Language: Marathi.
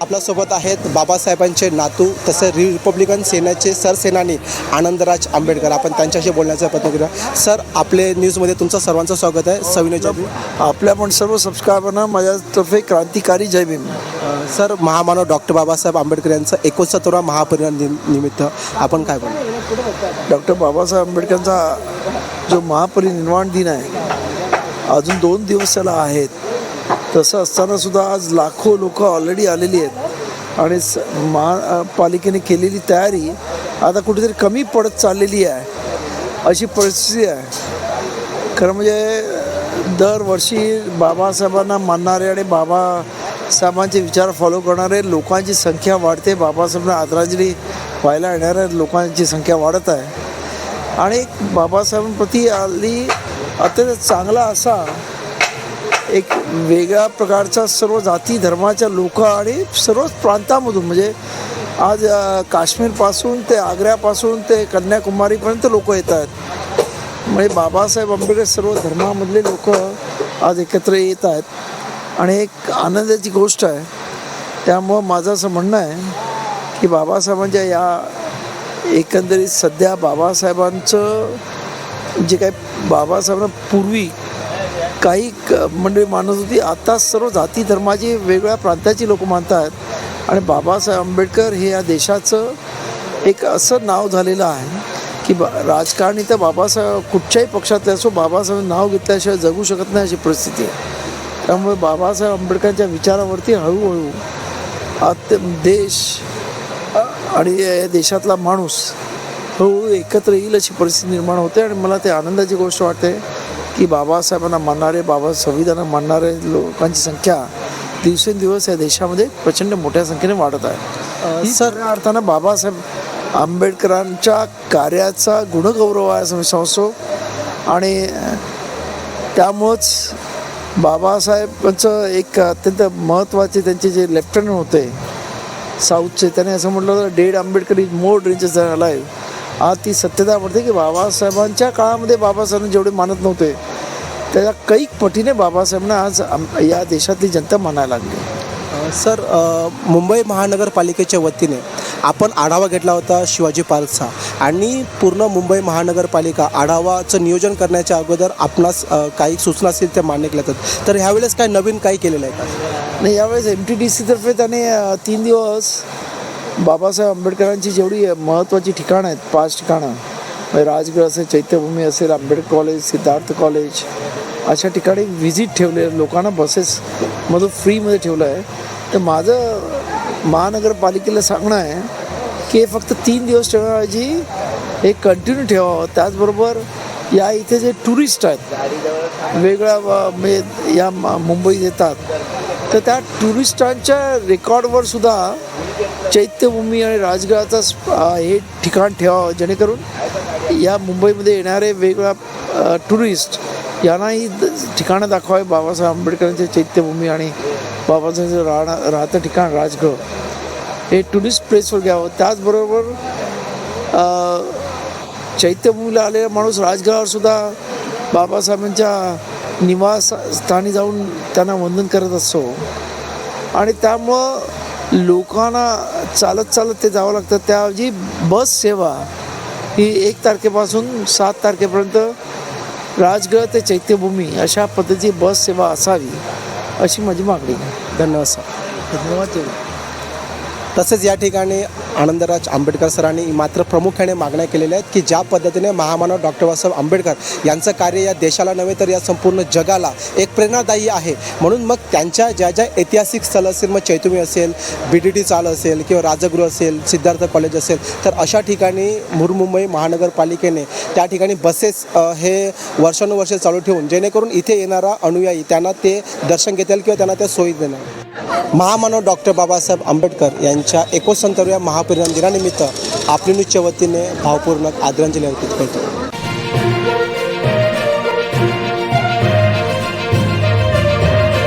आपल्यासोबत आहेत बाबासाहेबांचे नातू तसं रिपब्लिकन सेनेचे सरसेनानी आनंदराज आंबेडकर. आपण त्यांच्याशी बोलण्याचा प्रयत्न करूया. सर आपले न्यूजमध्ये तुमचं सर्वांचं स्वागत आहे. सविनय जय भीम. आपल्या पण सर्व सबस्क्रायबरना माझ्यातर्फे क्रांतिकारी जय भीम. अ, सर महामानव डॉक्टर बाबासाहेब आंबेडकर यांचं एकोणसत्तरवा महापरिनिर्वाण दिन निमित्त आपण काय बोलू डॉक्टर बाबासाहेब आंबेडकरांचा जो महापरिनिर्वाण दिन आहे अजून दोन दिवस त्याला आहेत. तसं असताना सुद्धा आज लाखो लोक ऑलरेडी आलेली आहेत. आणि स महापालिकेने केलेली तयारी आता कुठेतरी कमी पडत चाललेली आहे. अशी परिस्थिती आहे. खरं म्हणजे दरवर्षी बाबासाहेबांना मानणारे आणि बाबासाहेबांचे विचार फॉलो करणारे लोकांची संख्या वाढते. बाबासाहेबांना आदरांजली व्हायला येणाऱ्या लोकांची संख्या वाढत आहे. आणि बाबासाहेबांप्रती आली अत्यंत चांगला असा एक वेगळ्या प्रकारचा सर्व जाती धर्माच्या लोक आणि सर्वच प्रांतामधून म्हणजे आज काश्मीरपासून ते आग्र्यापासून ते कन्याकुमारीपर्यंत लोक येत आहेत म्हणजे बाबासाहेब आंबेडकर सर्व धर्मामधले लोक आज एकत्र येत आहेत. आणि एक आनंदाची गोष्ट आहे. त्यामुळं माझं असं म्हणणं आहे की बाबासाहेबांच्या या एकंदरीत सध्या बाबासाहेबांचं जे काही बाबासाहेबांना पूर्वी काही क- म्हणजे मंडळी मानत होती. आता सर्व जाती धर्माची वेगवेगळ्या प्रांताची लोक मानतात. आणि बाबासाहेब आंबेडकर हे या देशाचं एक असं नाव झालेलं आहे की बा राजकारणी तर बाबासाहेब कुठच्याही पक्षातले असो बाबासाहेब नाव घेतल्याशिवाय जगू शकत नाही अशी परिस्थिती आहे. त्यामुळे बाबासाहेब आंबेडकरांच्या विचारावरती हळूहळू आत्य देश आणि या देशातला माणूस हळूहळू एकत्र येईल अशी परिस्थिती निर्माण होते आणि मला ते आनंदाची गोष्ट वाटते. की बाबासाहेबांना मानणारे बाबा संविधानाला मानणारे लोकांची संख्या दिवसेंदिवस या देशामध्ये प्रचंड मोठ्या संख्येने वाढत आहे. ही सर- सर अर्थानं बाबासाहेब आंबेडकरांच्या कार्याचा गुणगौरव आहे असं मी समजतो. आणि त्यामुळंच बाबासाहेबांचं एक अत्यंत महत्त्वाचे त्यांचे जे लेफ्टनंट होते साऊथचे त्याने असं म्हटलं होतं dead Ambedkar is more danger live आज ती सत्यता पडते की बाबासाहेबांच्या काळामध्ये बाबासाहेबांना जेवढे मानत नव्हते त्याच्या कैक पटीने बाबासाहेबांना आज या देशातली जनता मानायला लागली. सर मुंबई महानगरपालिकेच्या वतीने आपण आढावा घेतला होता शिवाजी पार्कचा आणि पूर्ण मुंबई महानगरपालिका आढावाचं नियोजन करण्याच्या अगोदर आपणास काही सूचना असतील त्या मान्य केल्या जातात. तर ह्यावेळेस काय नवीन काही केलेलं आहे का? आणि यावेळेस एम टी डी सीतर्फे त्याने तीन दिवस बाबासाहेब आंबेडकरांची जेवढी महत्त्वाची ठिकाणं आहेत पाच ठिकाणं म्हणजे राजगड असेल चैत्यभूमी असेल आंबेडकर कॉलेज सिद्धार्थ कॉलेज अशा ठिकाणी व्हिजिट ठेवले लोकांना बसेसमधून फ्रीमध्ये ठेवलं आहे. तर माझं महानगरपालिकेला सांगणं आहे की हे फक्त तीन दिवस ठेवण्याऐवजी हे कंटिन्यू ठेवावं. त्याचबरोबर या इथे जे टुरिस्ट आहेत वेगळ्या म्हणजे या मुंबईत येतात तर त्या टुरिस्टांच्या रेकॉर्डवर सुद्धा चैत्यभूमी आणि राजगडाचा हे ठिकाण ठेवावं जेणेकरून या मुंबईमध्ये येणारे वेगवेगळ्या टुरिस्ट यांनाही ठिकाणं दाखवावे. बाबासाहेब आंबेडकरांची चैत्यभूमी आणि बाबासाहेबांचं राहणं राहतं ठिकाण राजगड. हे टुरिस्ट प्लेसवर घ्यावं. त्याचबरोबर चैत्यभूमीला आलेला माणूस राजगडावर सुद्धा बाबासाहेबांच्या निवासस्थानी जाऊन त्यांना वंदन करत असतो. आणि त्यामुळं लोकांना चालत चालत ते जावं लागतं. त्याऐवजी बस सेवा ही एक तारखेपासून सात तारखेपर्यंत राजगड ते चैत्यभूमी अशा पद्धतीची बस सेवा असावी अशी माझी मागणी आहे. धन्यवाद सर. धन्यवाद तसेच या ठिकाणी आनंदराज आंबेडकर सरांनी मात्र प्रामुख्याने मागण्या केलेल्या आहेत की ज्या पद्धतीने महामानव डॉक्टर बाबासाहेब आंबेडकर यांचं कार्य या देशाला नव्हे तर या संपूर्ण जगाला एक प्रेरणादायी आहे. म्हणून मग त्यांच्या ज्या ज्या ऐतिहासिक स्थळं असेल मग चैतुमी असेल बी डी टी चाल असेल किंवा राजगृह असेल सिद्धार्थ कॉलेज असेल तर अशा ठिकाणी मुरमुंबई महानगरपालिकेने त्या ठिकाणी बसेस हे वर्षानुवर्षे चालू ठेवून जेणेकरून इथे येणारा अनुयायी त्यांना ते दर्शन घेतील किंवा त्यांना त्या सोयी देणार. महामानव डॉक्टर बाबासाहेब आंबेडकर यांच्या एकोणसत्तरव्या महापरिणाम दिनानिमित्त आपली न्यूजच्या वतीने भावपूर्ण आदरांजली अर्पित करतो.